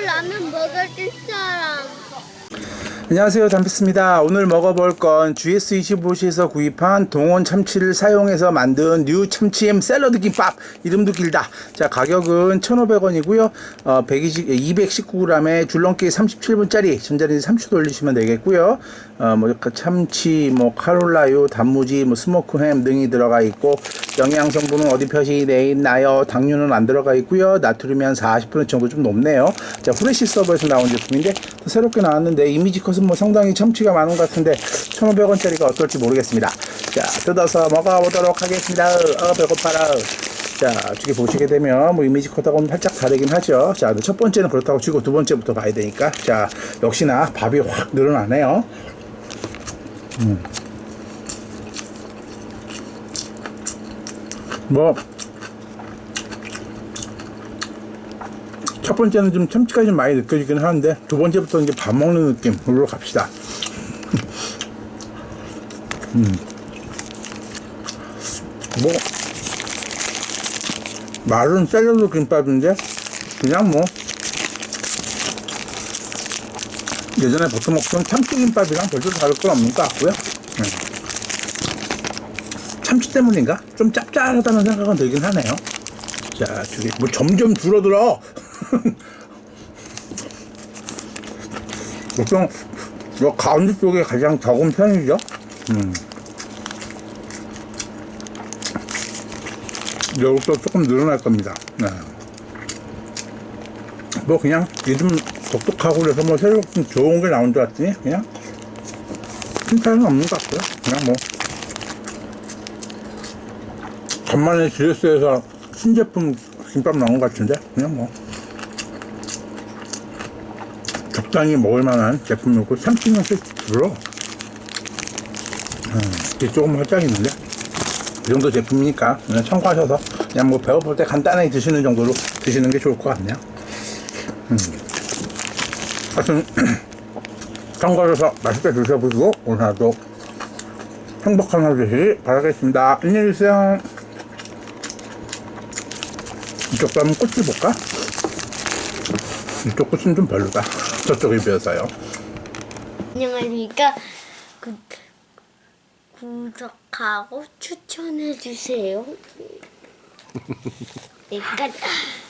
라면 먹을 사람. 안녕하세요. 담피스입니다. 오늘 먹어볼 건 GS25시에서 구입한 동원 참치를 사용해서 만든 뉴 참치엠 샐러드 김밥. 이름도 길다. 자 가격은 1,500원이고요. 어, 120, 219g에 줄넘기 37분짜리 전자레인지 30초 돌리시면 되겠고요. 어, 뭐 참치 뭐 카롤라유 단무지 뭐 스모크 햄 등이 들어가 있고 영양 성분은 어디 표시되어 있나요? 당류는 안 들어가 있고요. 나트륨이 한 40% 정도 좀 높네요. 자 후레쉬 서버에서 나온 제품인데 또 새롭게 나왔는데 이미지 컷은 뭐 상당히 참치가 많은 것 같은데 1,500원짜리가 어떨지 모르겠습니다. 자, 뜯어서 먹어보도록 하겠습니다. 어, 배고파라. 자, 저기 보시게 되면 뭐 이미지 컷하고는 살짝 다르긴 하죠. 자, 첫 번째는 그렇다고 치고 두 번째부터 봐야 되니까. 자, 역시나 밥이 확 늘어나네요. 음. 뭐, 첫 번째는 좀 참치가 좀 많이 느껴지긴 하는데 두 번째부터 이제 밥 먹는 느낌으로 갑시다. 음. 뭐 말은 샐러드 김밥인데 그냥 뭐 예전에 보통 먹던 참치 김밥이랑 별로 다를 건 없는 것 같고요. 네. 참치 때문인가? 좀 짭짤하다는 생각은 들긴 하네요. 자, 저기 뭐 점점 줄어들어. 보통 요 가운데 쪽에 가장 적은 편이죠. 음. 여기서 조금 늘어날 겁니다. 네. 뭐 그냥 요즘 독특하고 그래서 뭐 새로 좀 좋은 게 나온 줄 알았더니 그냥 큰 차이는 없는 것 같고요. 그냥 뭐 간만에 GS에서 신제품 김밥 나온 것 같은데 그냥 뭐 적당히 먹을 만한 제품이고 참치는 세트로 음, 이게 조금 활짝 있는데 이 정도 제품이니까 그냥 참고하셔서 그냥 뭐 배고플 때 간단하게 드시는 정도로 드시는 게 좋을 것 같네요. 음. 하여튼 참고하셔서 맛있게 드셔보시고 오늘 하루도 행복한 하루 되시길 바라겠습니다. 안녕히 계세요. 이쪽도 한번 꽃을 볼까? 이쪽 꽃은 좀 별로다. 저쪽이 비어서요. 안녕하십니까. 구, 구독하고 추천해 주세요. 내가